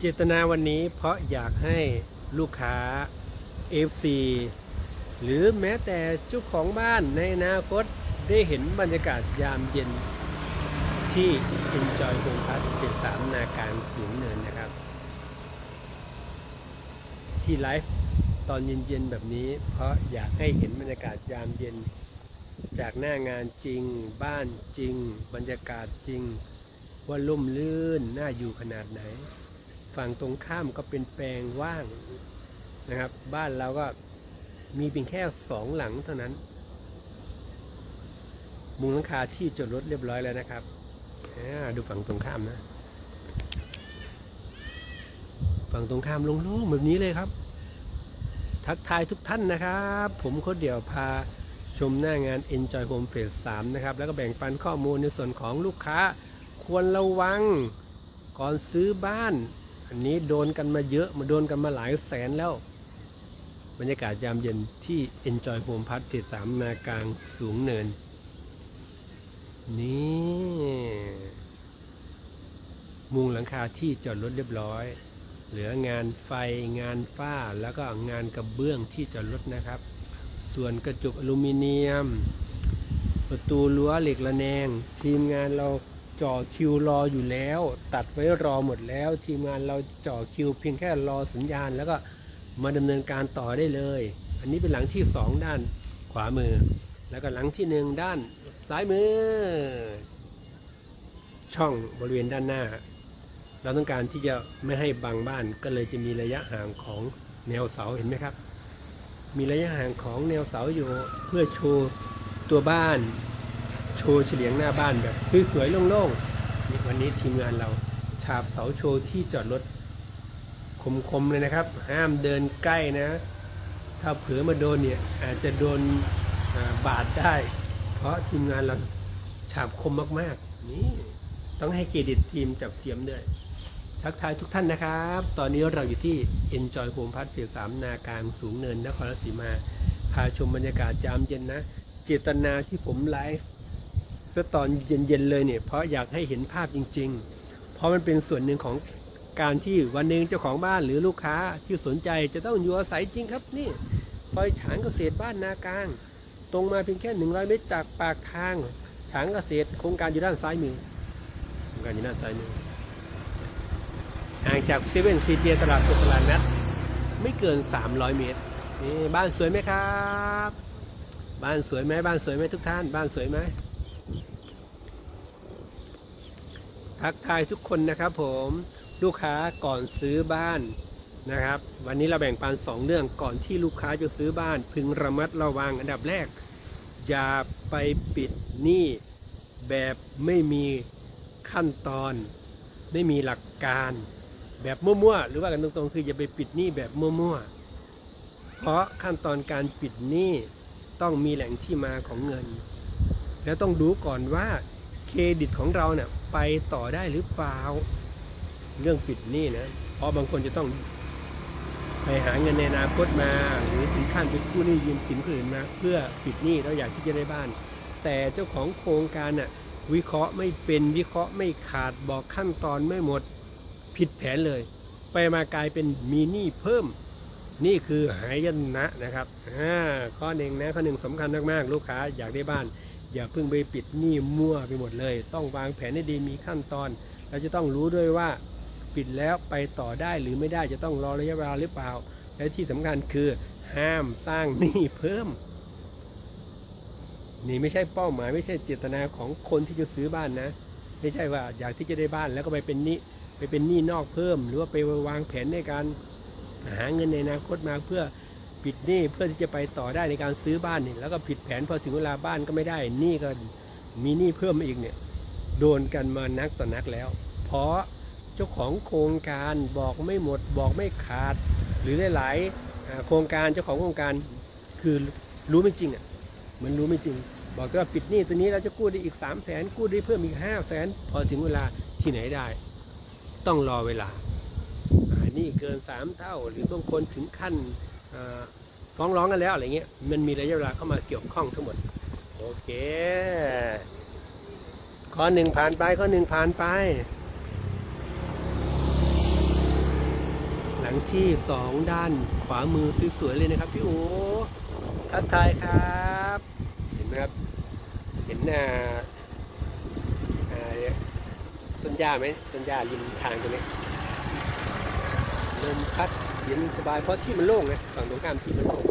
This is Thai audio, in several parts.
เจตนาวันนี้เพราะอยากให้ลูกค้า FC หรือแม้แต่เจ้าของบ้านในอนาคตได้เห็นบรรยากาศยามเย็น ที่ Enjoy Home Park เขตสามนาการสูงเนินนะครับ ที่ไลฟ์ตอนเย็นๆแบบนี้ เพราะอยากให้เห็นบรรยากาศยามเย็น จากหน้างานจริง บ้านจริง บรรยากาศจริง ว่าล่มลื่นน่าอยู่ขนาดไหน ฝั่งตรงข้ามก็เป็นแปลงว่างนะครับ บ้านเราก็มีเพียงแค่สองหลังเท่านั้น มุงหลังคาที่จอดรถเรียบร้อยแล้วนะครับดูฝั่งตรงข้ามนะ ฝั่งตรงข้ามโล่งๆแบบนี้เลยครับ ทักทายทุกท่านนะครับ ผมโคดเดี่ยวพาชมหน้างาน Enjoy Home Phase 3นะครับ แล้วก็แบ่งปันข้อมูลในส่วนของลูกค้า ควรระวังก่อนซื้อบ้าน อันนี้โดนกันมาเยอะมาโดนกันมาหลายแสนแล้ว บรรยากาศยามเย็นที่ Enjoy Home Park เสามนากลางสูงเนิน นี่ มุงหลังคาที่จอดรถเรียบร้อย เหลืองานไฟงานฝ้าแล้วก็งานกระเบื้องที่จอดรถนะครับ ส่วนกระจกอลูมิเนียม ประตูรั้วเหล็กระแนง ทีมงานเรา จ่อคิวรออยู่แล้ว ตัดไว้รอหมดแล้ว ทีมงานเราจ่อคิว เพียงแค่รอสัญญาณ แล้วก็มาดำเนินการต่อได้เลย อันนี้เป็นหลังที่สองด้านขวามือ แล้วก็หลังที่หนึ่งด้านซ้ายมือ ช่องบริเวณด้านหน้า เราต้องการที่จะไม่ให้บังบ้านก็เลยจะมีระยะห่างของแนวเสาเห็นไหมครับ มีระยะห่างของแนวเสาอยู่เพื่อโชว์ตัวบ้าน โชว์เฉลียงหน้าบ้านแบบสวยๆโล่งๆนี่วันนี้ทีมงานเราฉาบเสาโชว์ที่จอดรถคมๆเลยนะครับ ห้ามเดินใกล้นะ ถ้าเผลอมาโดนเนี่ยอาจจะโดนบาดได้ เพราะทีมงานเราฉาบคมมากๆ นี่ต้องให้เครดิตทีมจับเสียมด้วยทักทายทุกท่านนะครับ ตอนนี้เราอยู่ที่ Enjoy Home Park เฟสสามนากลางสูงเนินนครราชสีมา พาชมบรรยากาศจามเย็นนะ เจตนาที่ผมไลฟ์ ซะตอนเย็นๆเลยเนี่ยเพราะอยากให้เห็นภาพจริง ๆ เพราะมันเป็นส่วนหนึ่งของการที่วันหนึ่งเจ้าของบ้านหรือลูกค้าที่สนใจจะต้องอยู่อาศัยจริงครับนี่ซอยฉางเกษตรบ้านนากลาง ตรงมาเพียงแค่ 100 เมตรจากปากทางฉางเกษตรโครงการอยู่ด้านซ้ายมือโครงการอยู่ด้านซ้ายมือห่างจากเซเว่นซีเจตลาดสดตลาดนัดไม่เกิน 300 เมตรนี่บ้านสวยไหมครับ บ้านสวยไหมบ้านสวยไหมทุกท่าน บ้านสวยไหม ทักทายทุกคนนะครับผมลูกค้าก่อนซื้อบ้านนะครับ วันนี้เราแบ่งปันสองเรื่องก่อนที่ลูกค้าจะซื้อบ้าน พึงระมัดระวังอันดับแรก อย่าไปปิดหนี้แบบไม่มีขั้นตอน ไม่มีหลักการ แบบมั่วๆหรือว่ากันตรงๆ คืออย่าไปปิดหนี้แบบมั่วๆเพราะขั้นตอนการปิดหนี้ต้องมีแหล่งที่มาของเงิน แล้วต้องดูก่อนว่าเครดิตของเราเนี่ย ไปต่อได้หรือเปล่า เรื่องปิดหนี้นะ เพราะบางคนจะต้องไปหาเงินในอนาคตมา หรือถึงขั้นไปกู้หนี้ยืมสินคนอื่นมาเพื่อปิดหนี้เราอยากที่จะได้บ้าน แต่เจ้าของโครงการน่ะวิเคราะห์ไม่เป็นวิเคราะห์ไม่ขาดบอกขั้นตอนไม่หมดผิดแผนเลย ไปมากลายเป็นมีหนี้เพิ่ม นี่คือหายนะนะครับอ่าข้อหนึ่งนะข้อหนึ่งสำคัญมากๆ ลูกค้าอยากได้บ้าน อย่าเพิ่งไปปิดหนี้มั่วไปหมดเลย ต้องวางแผนให้ดีมีขั้นตอน เราจะต้องรู้ด้วยว่าปิดแล้วไปต่อได้หรือไม่ได้จะต้องรอระยะเวลาหรือเปล่า และที่สำคัญคือห้ามสร้างหนี้เพิ่ม นี่ไม่ใช่เป้าหมายไม่ใช่เจตนาของคนที่จะซื้อบ้านนะ ไม่ใช่ว่าอยากที่จะได้บ้านแล้วก็ไปเป็นหนี้ไปเป็นหนี้นอกเพิ่ม หรือว่าไปวางแผนในการหาเงินในอนาคตมาเพื่อ ปิดหนี้เพื่อที่จะไปต่อได้ในการซื้อบ้านนี่แล้วก็ผิดแผนพอถึงเวลาบ้านก็ไม่ได้หนี้ก็มีหนี้เพิ่มมาอีกเนี่ยโดนกันมานักต่อนักแล้ว เพราะเจ้าของโครงการบอกไม่หมดบอกไม่ขาด หรือหลายๆโครงการเจ้าของโครงการคือรู้ไม่จริงอะมันรู้ไม่จริง บอกว่าปิดหนี้ตัวนี้เราจะกู้ได้อีก 3 0 0แสนกู้ได้เพิ่มอีก 5 0 0แสนพอถึงเวลาที่ไหนได้ ต้องรอเวลาหนี่เกิน 3 เท่า หรือบางคนถึงขั้น ฟ้องร้องกันแล้วอะไรเงี้ยมันมีระยะเวลาเข้ามาเกี่ยวข้องทั้งหมด โอเค ข้อหนึ่งผ่านไปข้อหนึ่งผ่านไป หลังที่สองด้านขวามือสวยๆเลยนะครับ พี่โอทักทายครับ เห็นไหมครับ เห็นอ่าอ่าต้นหญ้าไหมต้นหญ้าริมทางตรงนี้ลมพัด เย็นสบายเพราะที่มันโล่งไงฝั่งตรงข้ามที่มันโล่ง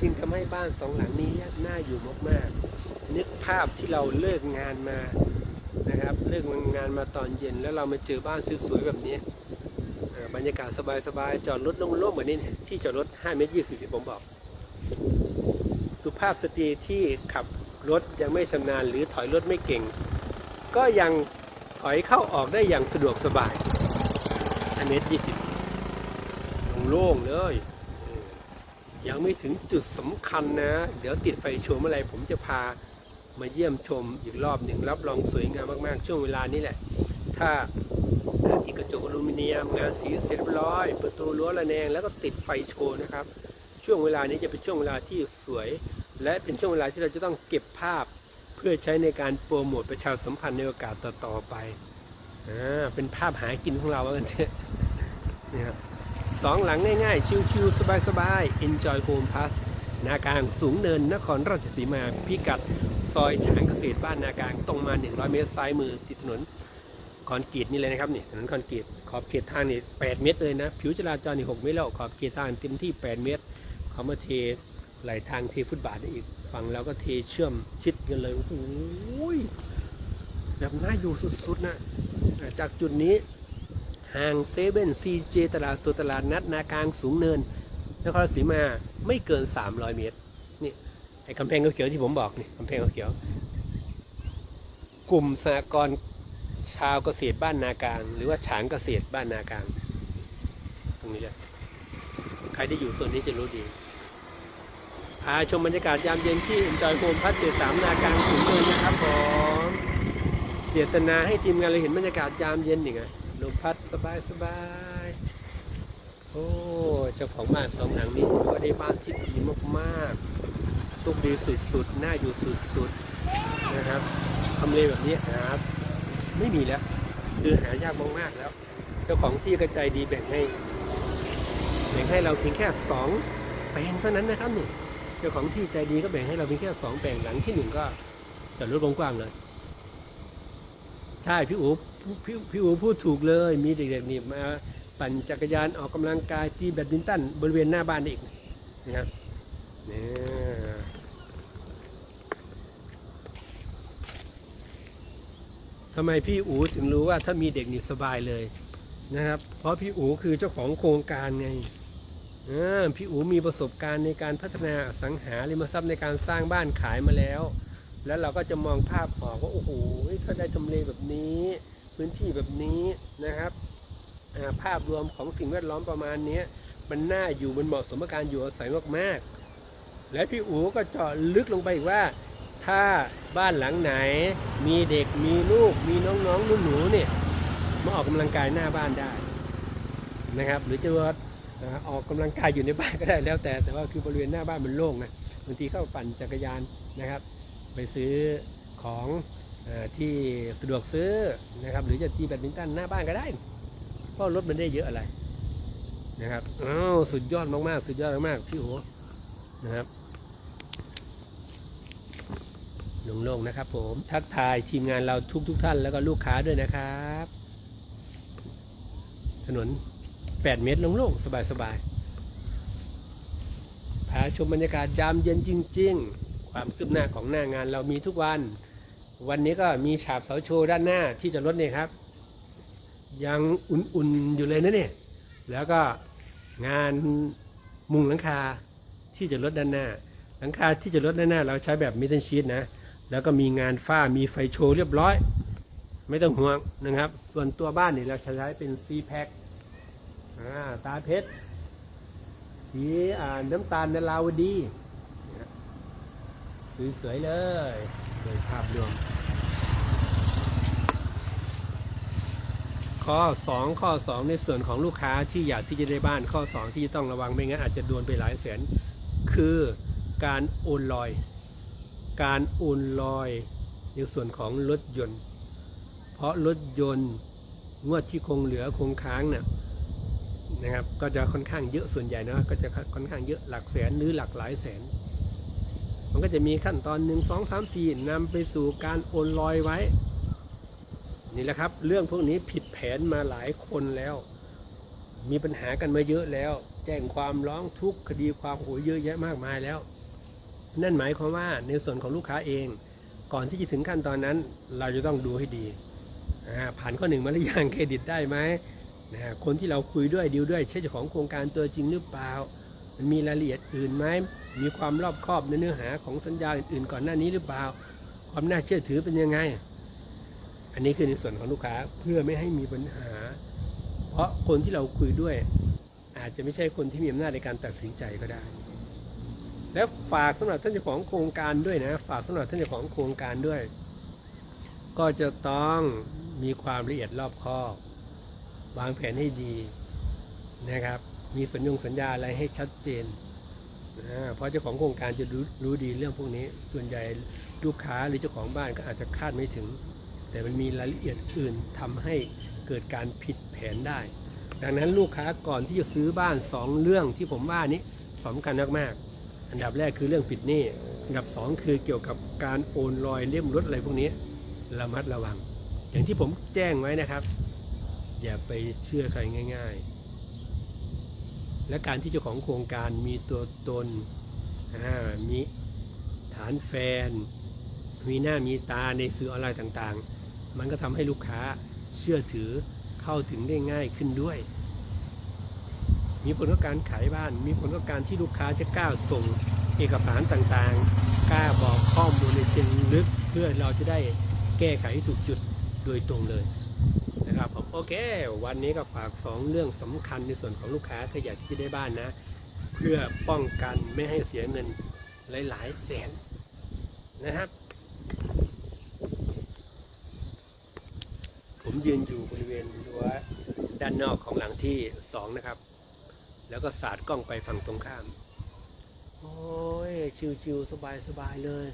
จึงทำให้บ้านสองหลังนี้น่าอยู่มากๆนึกภาพที่เราเลิกงานมานะครับเลิกงานมาตอนเย็นแล้วเรามาเจอบ้านสวยๆแบบนี้บรรยากาศสบายๆจอดรถโล่งๆแบบนี้เนี่ที่จอดรถ5เมตร20ที่ผมบอก สุภาพสตรีที่ขับรถยังไม่ชำนาญหรือถอยรถไม่เก่ง ก็ยังถอยเข้าออกได้อย่างสะดวกสบาย5เมตร20 โล่งเลยยังไม่ถึงจุดสำคัญนะ เดี๋ยวติดไฟโชว์เมื่อไรผมจะพามาเยี่ยมชมอีกรอบหนึ่งรับรองสวยงามมากๆ ช่วงเวลานี้แหละ ถ้าติดกระจกอลูมิเนียมงานสีเสร็จเรียบร้อย ประตูรั้วระแนงแล้วก็ติดไฟโชว์นะครับ ช่วงเวลานี้จะเป็นช่วงเวลาที่สวย และเป็นช่วงเวลาที่เราจะต้องเก็บภาพ เพื่อใช้ในการโปรโมทประชาสัมพันธ์ในโอกาสต่อๆไปอ่าเป็นภาพหากินของเราว่ากันเถอะนี่ครับ สองหลังง่ายๆ ชิวๆสบายๆ Enjoy Home Pass นากลางสูงเนินนครราชสีมาพิกัด ซอยฉางเกษตรบ้านนากลางตรงมา 100 เมตรซ้ายมือติดถนนคอนกรีตนี่เลยนะครับนี่ถนนคอนกรีตขอบเขตทางนี่8เมตรเลยนะ ผิวจราจรนี่6เมตรแล้วขอบเขตทางเต็มที่ 8 เมตรเขามาเทไหลทางเทฟุตบาทได้อีกฝั่งแล้วก็เทเชื่อมชิดกันเลยโอ้โหแบบน่าอยู่สุดๆนะจากจุดนี้ ห่างเซเว่นซีเจตลาดสดตลาดนัดนากลางสูงเนินนครศรีมาไม่เกิน 300 เมตรนี่ไอ้กำแพงเขียวที่ผมบอกนี่กำแพงเขียวกลุ่มสหกรณ์ชาวเกษตรบ้านนากลาง หรือว่าฉางเกษตรบ้านนากลาง ตรงนี้เลยใครที่อยู่ส่วนนี้จะรู้ดีพาชมบรรยากาศยามเย็นที่ Enjoy Home พัดเจ็ดสามนากลางสูงเนินนะครับผมเจตนาให้ทีมงานเราเห็นบรรยากาศยามเย็นอยังไง ลมพัดสบายสบายโอ้เจ้าของบ้านสองหลังนี้ถือว่าได้บ้านที่ดีมากๆตุกดีสุดๆ น่าอยู่สุดๆนะครับทำเลแบบนี้หาไม่มีแล้ว คือหายากมากๆแล้ว เจ้าของที่กระจายดีแบ่งให้แบ่งให้เราเพียงแค่สองแปลงเท่านั้นนะครับนี่เจ้าของที่ใจดีก็แบ่งให้เราเพียงแค่สองแปลงหลังที่หนึ่งก็จอดรถกว้างเลย ใช่พี่อู๋ พี่พี่อู๋พูดถูกเลย มีเด็กๆนี่มาปั่นจักรยานออกกำลังกายที่แบดมินตันบริเวณหน้าบ้านอีกนะครับเนี่ทำไมพี่อูถึงรู้ว่าถ้ามีเด็กนี่สบายเลยนะครับ เพราะพี่อูคือเจ้าของโครงการไงพี่อูมีประสบการณ์ในการพัฒนาสังหาริมทรัพย์ในการสร้างบ้านขายมาแล้ว แล้วเราก็จะมองภาพออกว่าโอ้โหถ้าได้ทำเลแบบนี้ พื้นที่แบบนี้นะครับภาพรวมของสิ่งแวดล้อมประมาณนี้มันน่าอยู่มันเหมาะสมกับการอยู่อาศัยมากๆ และพี่อู๋ก็เจาะลึกลงไปอีกว่า ถ้าบ้านหลังไหน มีเด็กมีลูก มีน้องๆหนูๆเนี่ยมาออกกำลังกายหน้าบ้านได้นะครับ หรือจะว่าออออกกำลังกายอยู่ในบ้านก็ได้แล้วแต่ แต่ว่าคือบริเวณหน้าบ้านมันโล่งนะบางทีเข้าปั่นจักรยานนะครับ ไปซื้อของ ที่สะดวกซื้อนะครับ หรือจะตีแบดมินตันหน้าบ้านก็ได้ เพราะรถมันได้เยอะอะไรนะครับอ้าวสุดยอดมากๆ สุดยอดมากๆ พี่โอนะครับโล่งๆนะครับ ผมทักทายทีมงานเราทุกทุกๆท่านแล้วก็ลูกค้าด้วยนะครับ ถนน 8 เมตรโล่งๆ สบายๆพาชมบรรยากาศยามเย็นจริง ๆ ความคืบหน้าของหน้างานเรามีทุกวัน วันนี้ก็มีฉาบเสาโชว์ด้านหน้าที่จอดรถเนี่ยครับ ยังอุ่นๆอยู่เลยนะเนี่ย แล้วก็งานมุงหลังคาที่จอดรถด้านหน้า หลังคาที่จอดรถด้านหน้า เราใช้แบบมิเตนชีตนะ แล้วก็มีงานฝ้ามีไฟโชว์เรียบร้อย ไม่ต้องห่วงนะครับ ส่วนตัวบ้านนี่เราใช้เป็นซีแพ็คตาเพชรสีน้ำตาลนาลาวดี สวยๆเลย โดยภาพรวม ข้อ 2 ข้อ 2 ในส่วนของลูกค้าที่อยากที่จะได้บ้านข้อ 2 ที่ต้องระวังไม่งั้นอาจจะโดนไปหลายแสน คือการโอนลอย การโอนลอยในส่วนของรถยนต์ เพราะรถยนต์งวดที่คงเหลือคงค้างเนี่ยนะครับก็จะค่อนข้างเยอะส่วนใหญ่นะก็จะค่อนข้างเยอะหลักแสนหรือหลักหลายแสน มันก็จะมีขั้นตอนหนึ่งสองสามสี่นำไปสู่การโอนลอยไว้ นี่แหละครับ เรื่องพวกนี้ผิดแผนมาหลายคนแล้ว มีปัญหากันมาเยอะแล้ว แจ้งความร้องทุกข์คดีความโหยเยอะแยะมากมายแล้ว นั่นหมายความว่าในส่วนของลูกค้าเอง ก่อนที่จะถึงขั้นตอนนั้น เราจะต้องดูให้ดีผ่านข้อหนึ่งมาหรือยังเครดิตได้ไหมนะคนที่เราคุยด้วยดีลด้วยใช่เจ้าของโครงการตัวจริงหรือเปล่า มันมีรายละเอียดอื่นไหมมีความรอบคอบในเนื้อหาของสัญญาอื่นๆ ก่อนหน้านี้หรือเปล่า ความน่าเชื่อถือเป็นยังไง อันนี้คือในส่วนของลูกค้าเพื่อไม่ให้มีปัญหา เพราะคนที่เราคุยด้วย อาจจะไม่ใช่คนที่มีอำนาจในการตัดสินใจก็ได้ และฝากสำหรับท่านเจ้าของโครงการด้วยนะ ฝากสำหรับท่านเจ้าของโครงการด้วย ก็จะต้องมีความละเอียดรอบคอบวางแผนให้ดีนะครับ มีสัญญงสัญญาอะไรให้ชัดเจนเพราะเจ้าของโครงการจะรู้รู้ดีเรื่องพวกนี้ ส่วนใหญ่ลูกค้าหรือเจ้าของบ้านก็อาจจะคาดไม่ถึง แต่มันมีรายละเอียดอื่นทำให้เกิดการผิดแผนได้ ดังนั้นลูกค้าก่อนที่จะซื้อบ้านสองเรื่องที่ผมว่านี้สำคัญมากๆ อันดับแรกคือเรื่องปิดหนี้ อันดับสองคือเกี่ยวกับการโอนลอยเล่มรถอะไรพวกนี้ระมัดระวัง อย่างที่ผมแจ้งไว้นะครับ อย่าไปเชื่อใครง่าย ๆ และการที่เจ้าของโครงการมีตัวตนมีฐานแฟน มีหน้ามีตาในสื่อออนไลน์ต่างๆ มันก็ทำให้ลูกค้าเชื่อถือเข้าถึงได้ง่ายขึ้นด้วย มีผลกับการขายบ้าน มีผลกับการที่ลูกค้าจะกล้าส่งเอกสารต่างๆ กล้าบอกข้อมูลในเชิงลึก เพื่อเราจะได้แก้ไขถูกจุดโดยตรงเลย นะครับผมโอเค วันนี้ก็ฝาก 2 เรื่องสำคัญในส่วนของลูกค้าถ้าอยากที่จะได้บ้านนะ เพื่อป้องกันไม่ให้เสียเงินหลายๆแสนนะครับ ผมยืนอยู่บริเวณรั้วด้านนอกของหลังที่สองนะครับ แล้วก็สาดกล้องไปฝั่งตรงข้าม โอ้ย ชิวๆสบายๆเลย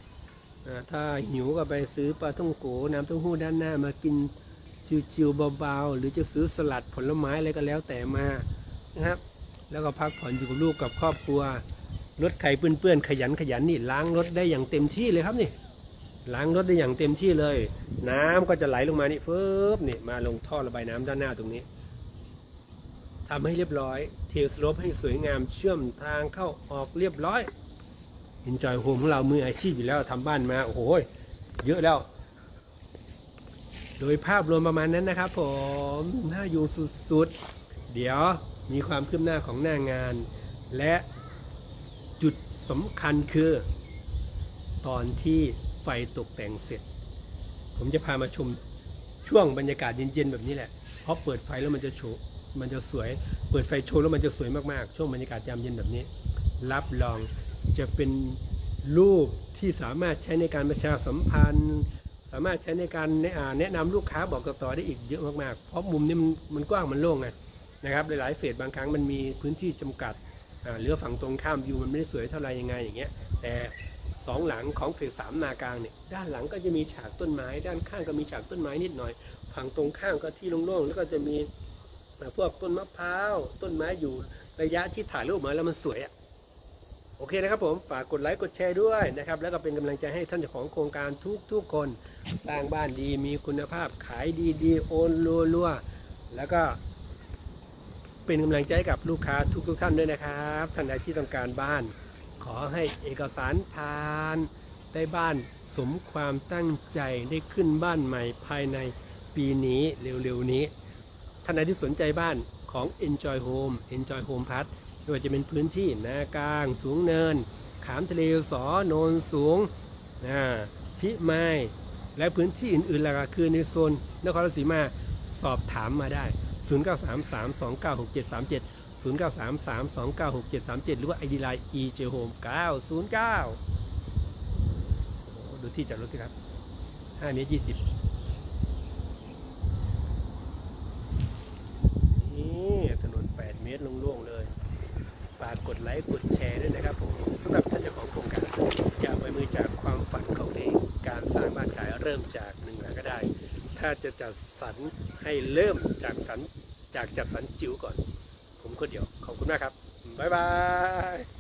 ถ้าหิวก็ไปซื้อปลาท่องโกน้ำเต้าหู้ด้านหน้ามากิน ชิวๆเบาๆหรือจะซื้อสลัดผลไม้อะไรก็แล้วแต่มานะครับ แล้วก็พักผ่อนอยู่กับลูกกับครอบครัวรถไข่เปื้อนๆขยันขยันนี่ล้างรถได้อย่างเต็มที่เลยครับนี่ล้างรถได้อย่างเต็มที่เลย น้ำก็จะไหลลงมานี่ฟึบนี่มาลงท่อระบายน้ำด้านหน้าตรงนี้ทำให้เรียบร้อย เทสลปให้สวยงามเชื่อมทางเข้าออกเรียบร้อยอินจอยโฮมของเรามืออาชีพอยู่แล้วทำบ้านมาโอ้โหเยอะแล้ว โดยภาพรวมประมาณนั้นนะครับ ผมน่าอยู่สุดๆ เดี๋ยวมีความคืบหน้าของหน้างาน และจุดสำคัญคือ ตอนที่ไฟตกแต่งเสร็จ ผมจะพามาชมช่วงบรรยากาศเย็นๆแบบนี้แหละเพราะเปิดไฟแล้วมันจะโชว์มันจะสวย เปิดไฟโชว์แล้วมันจะสวยมากๆ ช่วงบรรยากาศยามเย็นแบบนี้ รับรองจะเป็นรูปที่สามารถใช้ในการประชาสัมพันธ์ สามารถใช้ในการแนะอ่าแนำลูกค้าบอกต่อได้อีกเยอะมากๆ เพราะมุมนี้มันมันกว้างมันโล่งไงนะครับหลายๆเฟสบางครั้งมันมีพื้นที่จำกัดเหลือฝั่งตรงข้ามวิวมันไม่ได้สวยเท่าไหร่ยังไงอย่างเงี้ยแต่สองหลังของเฟสสามนากลางเนี่ยด้านหลังก็จะมีฉากต้นไม้ ด้านข้างก็มีฉากต้นไม้นิดหน่อย ฝั่งตรงข้ามก็ที่โล่งๆแล้วก็จะมีพวกต้นมะพร้าวต้นไม้อยู่ระยะที่ถ่ายรูปมาแล้วมันสวยอะ โอเคนะครับผมฝากกดไลค์กดแชร์ด้วยนะครับแล้วก็เป็นกำลังใจให้ท่านเจ้าของโครงการทุกๆคน สร้างบ้านดีมีคุณภาพขายดีๆโอนรัวๆแล้วก็เป็นกำลังใจกับลูกค้าทุกๆท่านด้วยนะครับท่านใดที่ต้องการบ้าน ขอให้เอกสารผ่านได้บ้านสมความตั้งใจได้ขึ้นบ้านใหม่ภายในปีนี้เร็วๆนี้ท่านใดที่สนใจบ้านของ Enjoy Home Enjoy Home Plus ไม่ว่าจะเป็นพื้นที่นากลาง สูงเนิน ขามทะเลสอโนนสูงนะพิมายและพื้นที่อื่นๆล่ะก็คือในโซนนครราชสีมาสอบถามมาได้ 0933296737 0933296737 หรือว่า ID Line EJ Home 909ดูที่จอดรถสิครับ5เมตร20นี่ถนน 8 เมตรโล่งๆเลย ฝากกดไลค์กดแชร์ด้วยนะครับผมสำหรับท่านเจ้าของโครงการจะไปมือจากความฝันของตัวเองการสร้างบ้านขายเริ่มจากหนึ่งหลังก็ได้ ถ้าจะจัดสรรให้เริ่มจากสรรจากจัดสรรจิ๋วก่อนผผมคนเดียวขอบคุณมากครับบ๊ายบาย